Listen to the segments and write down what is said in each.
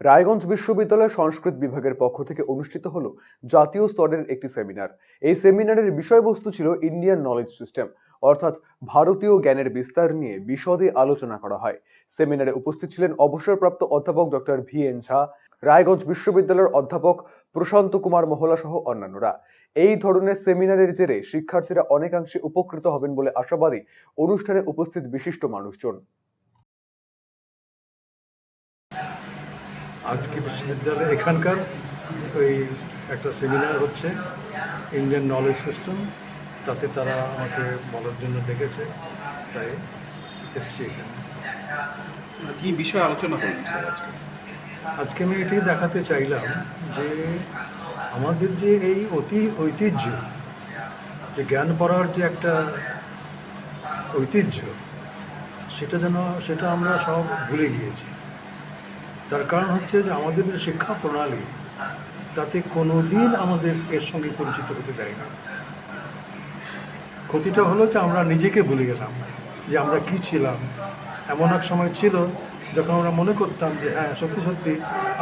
রায়গঞ্জ বিশ্ববিদ্যালয় সংস্কৃত বিভাগের পক্ষ থেকে অনুষ্ঠিত হলো জাতীয় স্তরের একটি সেমিনার। এই সেমিনারের বিষয়বস্তু ছিল ইন্ডিয়ান নলেজ সিস্টেম অর্থাৎ ভারতীয় জ্ঞানের বিস্তার নিয়ে বিশদে আলোচনা করা হয়। সেমিনারে উপস্থিত ছিলেন অবসরপ্রাপ্ত অধ্যাপক doctor V N Jha, Raiganj বিশ্ববিদ্যালয়ের অধ্যাপক প্রশান্ত কুমার মহলা সহ অন্যান্যরা। এই ধরনের সেমিনারের জেরে শিক্ষার্থীরা অনেকাংশে উপকৃত হবেন বলে আশাবাদী অনুষ্ঠানে উপস্থিত বিশিষ্ট মানুষজন। আজকে বিশ্ববিদ্যালয়ে এখানকার ওই একটা সেমিনার হচ্ছে ইন্ডিয়ান নলেজ সিস্টেম তাতে তারা আমাকে বলার জন্য ডেকেছে তাই এসছি এখানে। কি বিষয়ে আলোচনা করলেন স্যার আজকে? আজকে আমি এটাই দেখাতে চাইলাম যে আমাদের যে এই অতি ঐতিহ্য যে জ্ঞান পড়ার যে একটা ঐতিহ্য সেটা যেন সেটা আমরা সব ভুলে গিয়েছি। তার কারণ হচ্ছে যে আমাদের যে শিক্ষা প্রণালী, তাতে কোনো দিন আমাদের এর সঙ্গে পরিচিত হতে দেয় না। ক্ষতিটা হলো যে আমরা নিজেকে ভুলে গেলাম, যে আমরা কি ছিলাম। এমন এক সময় ছিল যখন আমরা মনে করতাম যে হ্যাঁ সত্যি সত্যি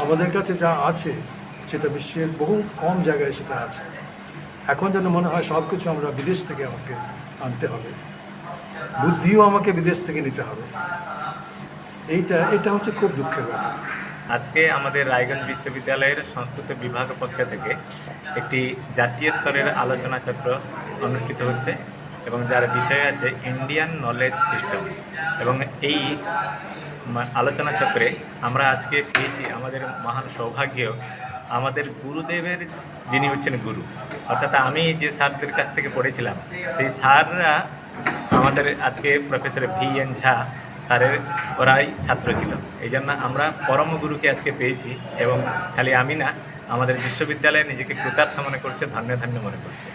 আমাদের কাছে যা আছে, সেটা বিশ্বের বহু কম জায়গায় সেটা আছে। এখন যেন মনে হয় সব কিছু আমরা বিদেশ থেকে আমাকে আনতে হবে। বুদ্ধিও আমাকে বিদেশ থেকে নিতে হবে। এইটা, এটা হচ্ছে খুব দুঃখের ব্যাপার। আজকে আমাদের রায়গঞ্জ বিশ্ববিদ্যালয়ের সংস্কৃত বিভাগ পক্ষ থেকে একটি জাতীয় স্তরের আলোচনা চক্র অনুষ্ঠিত হচ্ছে এবং যার বিষয় আছে ইন্ডিয়ান নলেজ সিস্টেম এবং এই আলোচনা চক্রে আমরা আজকে পেয়েছি আমাদের মহান সৌভাগ্য, আমাদের গুরুদেবের যিনি হচ্ছেন গুরু। অর্থাৎ আমি যে স্যারদের কাছ থেকে পড়েছিলাম, সেই স্যাররা আমাদের আজকে প্রফেসর ভি এন ঝা স্যারের ওরাই ছাত্র ছিল। এই জন্য আমরা পরম গুরুকে আজকে পেয়েছি এবং খালি আমি না, আমাদের বিশ্ববিদ্যালয়ে নিজেকে কৃতার্থ মনে করছে, ধন্য ধন্য মনে করছে।